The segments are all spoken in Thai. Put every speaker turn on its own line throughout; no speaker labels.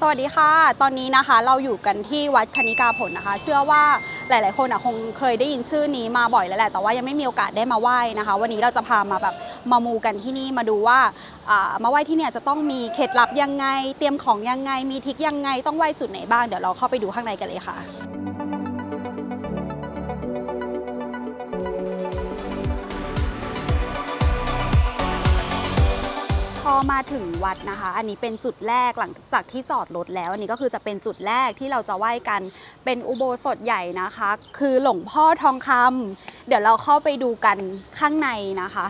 สวัสดีค่ะ ตอนนี้นะคะเราอยู่กันที่วัดคณิกาผลนะคะ เชื่อว่าหลาย ๆ คนอะคงเคยได้ยินชื่อนี้มาบ่อยแล้วแหละ แต่ว่ายังไม่มีโอกาสได้มาไหว้นะคะ วันนี้เราจะพามาแบบมามูกันที่นี่มาดูว่ามาไหว้ที่เนี่ยจะต้องมีเคล็ดลับยังไง เตรียมของยังไง มีทิกยังไง ต้องไหว้จุดไหนบ้าง เดี๋ยวเราเข้าไปดูข้างในกันเลยค่ะ มาถึงวัดนะคะ อันนี้เป็นจุดแรกหลังจากที่จอดรถแล้ว อันนี้ก็คือจะเป็นจุดแรกที่เราจะไหว้กันเป็นอุโบสถใหญ่นะคะ คือหลวงพ่อทองคำเดี๋ยวเราเข้าไปดูกันข้างในนะคะ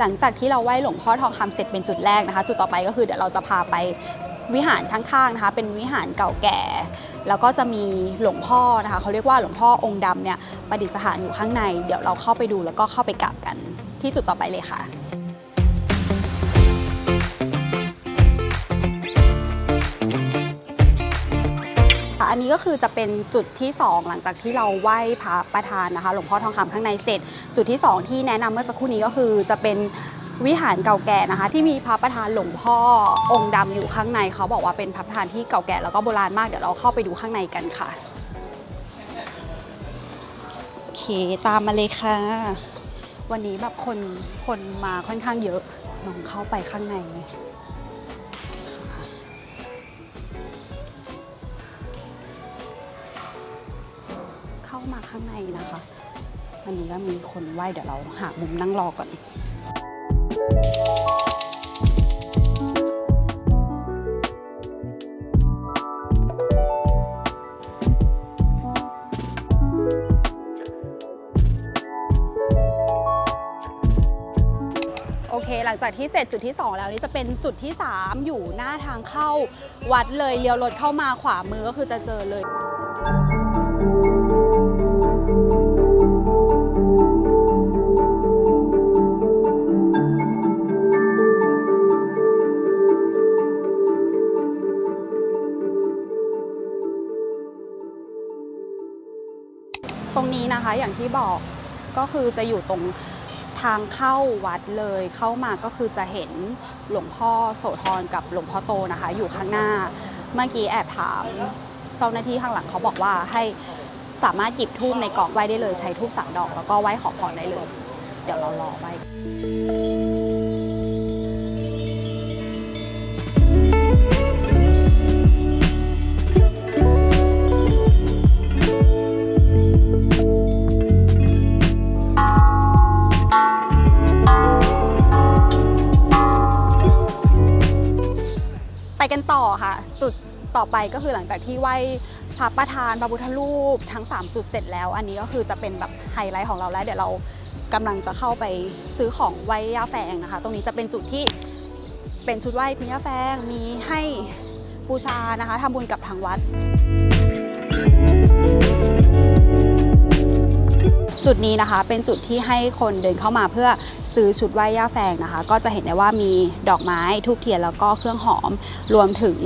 หลังจากที่เราไหว้หลวงพ่อทองคำเสร็จเป็นจุดแรกนะคะ จุดต่อไปก็คือเดี๋ยวเราจะพาไปวิหารข้างๆนะคะเป็นวิหารเก่าแก่ แล้วก็จะมีหลวงพ่อนะคะเขาเรียกว่าหลวงพ่อองค์ดำเนี่ยประดิษฐานอยู่ข้างใน เดี๋ยวเราเข้าไปดูแล้วก็เข้าไปกราบกันที่จุดต่อไปเลยค่ะ อันนี้ก็คือจะเป็นจุดที่ 2 หลังจากที่เราไหว้พระประธานนะคะหลวงพ่อทองคำข้างในเสร็จ จุดที่ 2 ที่แนะนำเมื่อสักครู่นี้ก็คือจะเป็นวิหารเก่าแก่นะคะ ที่มีพระประธานหลวงพ่อองค์ดำอยู่ข้างในเขาบอกว่าเป็นพระประธานที่เก่าแก่แล้วก็โบราณมากเดี๋ยวเราเข้าไปดูข้างในกันค่ะโอเคตามมาเลยค่ะ วันนี้แบบคนคนมาค่อนข้างเยอะลองเข้าไปข้างในเลยามาข้างในนะคะ อันนี้ก็มีคนไหว้เดี๋ยวเราหามุมนั่งรอก่อนโอเค หลังจากที่เสร็จจุดที่ 2 แล้วนี่จะเป็นจุดที่ 3 อยู่หน้าทางเข้า วัดเลยเลี้ยวรถเข้ามาขวามือก็คือจะเจอเลย รงนี้นะคะอย่างที่บอกก็คือจะอยู่ตรงทางเข้าวัดเลยเข้ามาก็คือจะเห็นหลวงพ่อโสธรกับหลวงพ่อโตนะคะ อยู่ข้างหน้า เมื่อกี้แอบถามเจ้าหน้าที่ข้างหลังเขาบอกว่าให้สามารถหยิบทูบในกล่องไหว้ได้เลยใช้ทูบสามดอก แล้วก็ไหว้ขอพรได้เลย เดี๋ยวเรารอไหว้ ไปกันต่อค่ะ จุดต่อไปก็คือหลังจากที่ไหว้พระประธานพระพุทธรูปทั้ง 3 จุดเสร็จแล้ว อันนี้ก็คือจะเป็นแบบไฮไลท์ของเราแล้ว เดี๋ยวเรากำลังจะเข้าไปซื้อของไหว้ย่าแฟงนะคะ ตรงนี้จะเป็นจุดที่เป็นชุดไหว้คุณย่าแฟงมีให้บูชานะคะทำบุญกับทางวัด จุดนี้นะคะเป็นจุดที่ให้คนเดินเข้ามาเพื่อ ซื้อชุดไหว้ย่าแฟงนะคะ ก็จะเห็นได้ว่ามีดอกไม้ทูบเทียนแล้วก็เครื่องหอม รวมถึง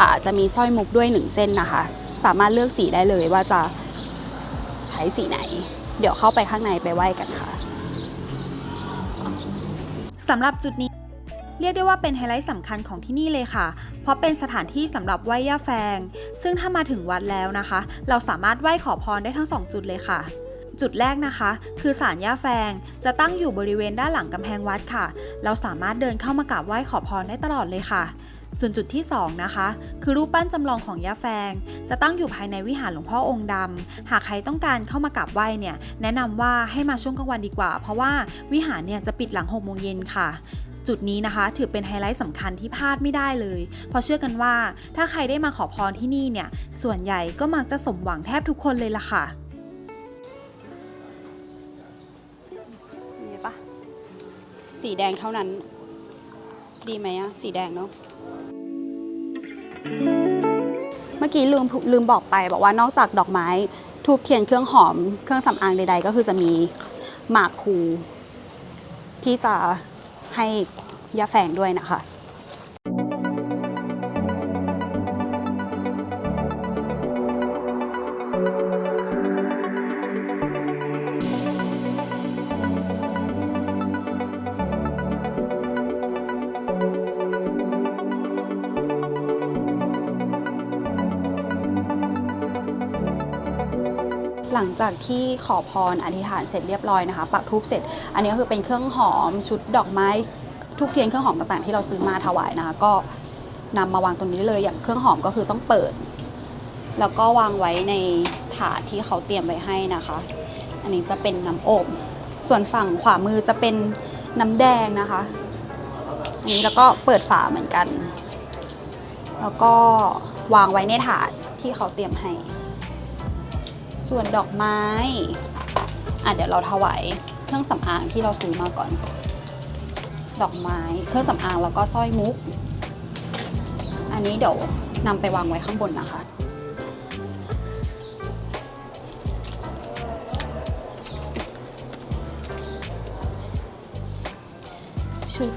อาจจะมีสร้อยมุกด้วยหนึ่งเส้นนะคะ สามารถเลือกสีได้เลยว่าจะใช้สีไหน เดี๋ยวเข้าไปข้างในไปไหว้กันค่ะ
สำหรับจุดนี้เรียกได้ว่าเป็นไฮไลท์สำคัญของที่นี่เลยค่ะ เพราะเป็นสถานที่สำหรับไหว้ย่าแฟง ซึ่งถ้ามาถึงวัดแล้วนะคะ เราสามารถไหว้ขอพรได้ทั้ง2จุดเลยค่ะ จุดแรกนะคะ คือศาลย่าแฟง จะตั้งอยู่บริเวณด้านหลังกำแพงวัดค่ะ เราสามารถเดินเข้ามากราบไหว้ขอพรได้ตลอดเลยค่ะ ส่วนจุดที่ 2 นะคะ คือรูปปั้นจำลองของย่าแฟง จะตั้งอยู่ภายในวิหารหลวงพ่อองค์ดำหากใครต้องการเข้ามากราบไหว้เนี่ยแนะนำว่าให้มาช่วงกลางวันดีกว่า เพราะว่าวิหารเนี่ยจะปิดหลัง6โมงเย็นค่ะจุดนี้นะคะถือเป็นไฮไลท์สำคัญที่พลาดไม่ได้เลย เพราะเชื่อกันว่าถ้าใครได้มาขอพรที่นี่เนี่ย ส่วนใหญ่ก็มักจะสมหวังแทบทุกคนเลยล่ะค่ะ
สีแดงเท่านั้น ดีไหมอะสีแดงเนาะเมื่อกี้ลืมลืมบอกไปบอกว่านอกจากดอกไม้ทูบเทียนเครื่องหอมเครื่องสำอางใด ๆ ก็คือจะมีหมากคูที่จะให้ยาแฝงด้วยนะคะ หลังจากที่ขอพรอธิษฐานเสร็จเรียบร้อยนะคะปักทูบเสร็จ อันนี้ก็คือเป็นเครื่องหอมชุดดอกไม้ทุกเทียนเครื่องหอมต่างๆ ที่เราซื้อมาถวายนะคะก็นำมาวางตรงนี้ได้เลยอย่างเครื่องหอมก็คือต้องเปิด แล้วก็วางไว้ในถาดที่เขาเตรียมไว้ให้นะคะ อันนี้จะเป็นน้ำอบส่วนฝั่งขวามือจะเป็นน้ำแดงนะคะอันนี้แล้วก็เปิดฝาเหมือนกัน แล้วก็วางไว้ในถาดที่เขาเตรียมให้ ส่วนดอกไม้ อะเดี๋ยวเราถวายเครื่องสำอางที่เราซื้อมาก่อน ดอกไม้ เครื่องสำอางแล้วก็สร้อยมุก อันนี้เดี๋ยวนำไปวางไว้ข้างบนนะคะชุด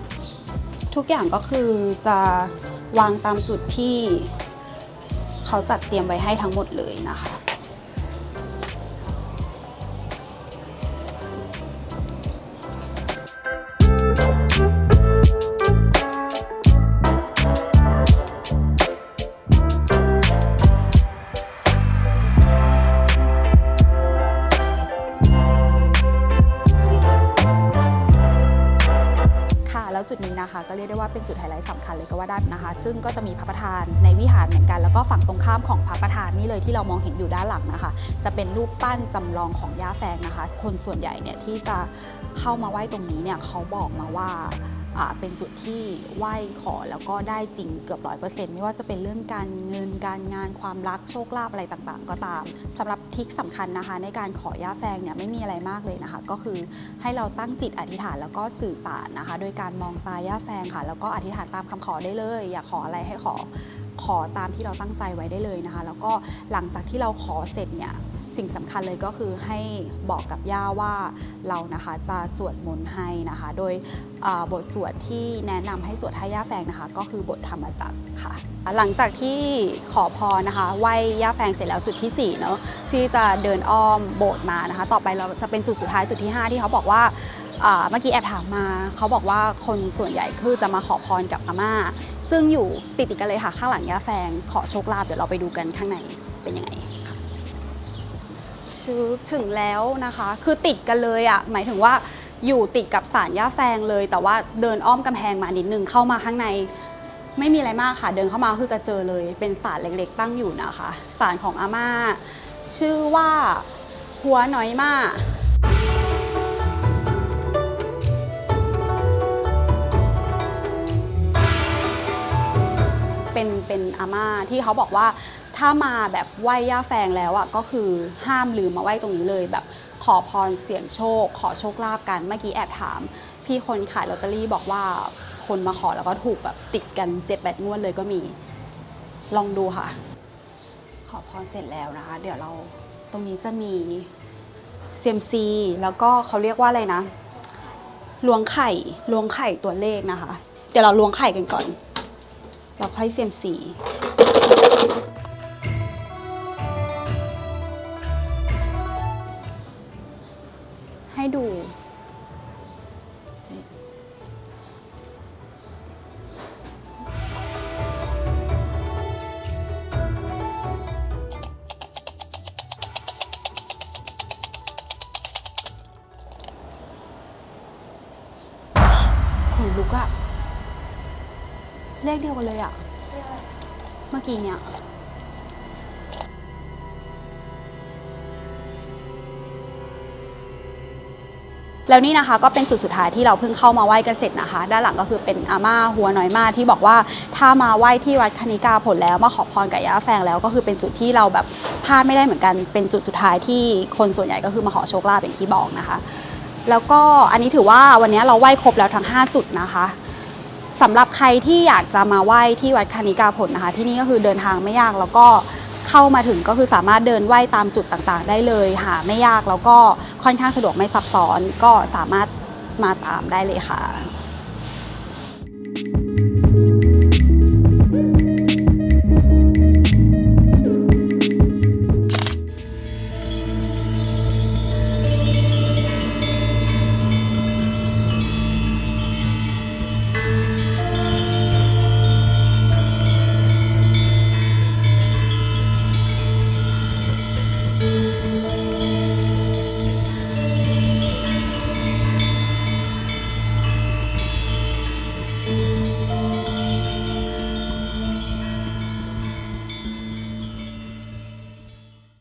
ทุกอย่างก็คือจะวางตามจุดที่เขาจัดเตรียมไว้ให้ทั้งหมดเลยนะคะ จุดนี้นะคะก็เรียกได้ว่าเป็นจุดไฮไลท์สำคัญเลยก็ว่าได้นะคะ ซึ่งก็จะมีพระประธานในวิหารเหมือนกัน แล้วก็ฝั่งตรงข้ามของพระประธานนี่เลยที่เรามองเห็นอยู่ด้านหลังนะคะ จะเป็นรูปปั้นจำลองของย่าแฟงนะคะ คนส่วนใหญ่เนี่ยที่จะเข้ามาไหว้ตรงนี้เนี่ยเขาบอกมาว่า เป็นจุดที่ไหว้ขอแล้วก็ได้จริงเกือบร้อยเปอร์เซ็นต์ไม่ว่าจะเป็นเรื่องการเงินการงานความรักโชคลาภอะไรต่างๆ ก็ตามสำหรับทิคสำคัญนะคะ ในการขอย่าแฟงเนี่ยไม่มีอะไรมากเลยนะคะ ก็คือให้เราตั้งจิตอธิษฐานแล้วก็สื่อสารนะคะ โดยการมองตาย่าแฟงค่ะ แล้วก็อธิษฐานตามคำขอได้เลย อยากขออะไรให้ขอขอตามที่เราตั้งใจไว้ได้เลยนะคะ แล้วก็หลังจากที่เราขอเสร็จเนี่ย สิ่งสำคัญเลยก็คือให้บอกกับย่าว่าเรานะคะจะสวดมนต์ให้นะคะ โดยบทสวดที่แนะนำให้สวดให้ย่าแฟงนะคะ ก็คือบทธรรมจักรค่ะ หลังจากที่ขอพรนะคะไหว้ย่าแฟงเสร็จแล้วจุดที่4เนอะที่จะเดินอ้อมโบสถ์มานะคะ ต่อไปเราจะเป็นจุดสุดท้ายจุดที่ 5 ที่เขาบอกว่าเมื่อกี้แอบถามมา เขาบอกว่าคนส่วนใหญ่คือจะมาขอพรกับอาม่า ซึ่งอยู่ติดติดๆกันเลยค่ะ ข้างหลังย่าแฟงขอโชคลาภเดี๋ยวเราไปดูกันข้างในเป็นยังไง ชืบถึงแล้วนะคะ คือติดกันเลยอะ่ะหมายถึงว่าอยู่ติดกับศาลย่าแฟงเลย แต่ว่าเดินอ้อมกำแพงมานิดนึงเข้ามาข้างใน ไม่มีอะไรมากค่ะ เดินเข้ามาคือจะเจอเลยเป็นศาลเล็กๆ ตั้งอยู่นะคะศาลของอาม่า ชื่อว่าหัวน้อยมาเป็นเป็นอาม่าที่เขาบอกว่า ถ้ามาแบบไหว้ย่าแฟงแล้วอะก็คือห้ามลืมมาไหว้ตรงนี้เลย แบบขอพรเสี่ยงโชค ขอโชคลาภกันเมื่อกี้แอบถาม พี่คนขายลอตเตอรี่บอกว่าคนมาขอแล้วก็ถูกแบบติดกัน7จ็ดแปดงวดเลยก็มี ลองดูค่ะ ขอพรเสร็จแล้วนะคะ เดี๋ยวเราตรงนี้จะมีเซียมซีแล้วก็เขาเรียกว่าอะไรนะลวงไข่ลวงไข่ตัวเลขนะคะ เดี๋ยวเราลวงไข่กันก่อน เราค่อยเซียมซี จ็ดขนลุกอะเลขเดียวกันเลยอะเมื่อกี้เนี่ย แล้วนี่นะคะก็เป็นจุดสุดท้ายที่เราเพิ่งเข้ามาไหว้กันเสร็จนะคะ ด้านหลังก็คือเป็นอาม่าหัวน้อยมาที่บอกว่าถ้ามาไหว้ที่วัดคณิกาผลแล้วมาขอพรกับย่าแฟงแล้วก็คือเป็นจุดที่เราแบบพลาดไม่ได้เหมือนกัน เป็นจุดสุดท้ายที่คนส่วนใหญ่ก็คือมาขอโชคลาภอย่างที่บอกนะคะ แล้วก็อันนี้ถือว่าวันนี้เราไหว้ครบแล้วทั้ง 5 จุดนะคะสำหรับใครที่อยากจะมาไหว้ที่วัดคณิกาผลนะคะ ที่นี่ก็คือเดินทางไม่ยากแล้วก็ เข้ามาถึงก็คือสามารถเดินไหว้ตามจุดต่างๆ ได้เลย หาไม่ยากแล้วก็ค่อนข้างสะดวกไม่ซับซ้อนก็สามารถมาตามได้เลยค่ะ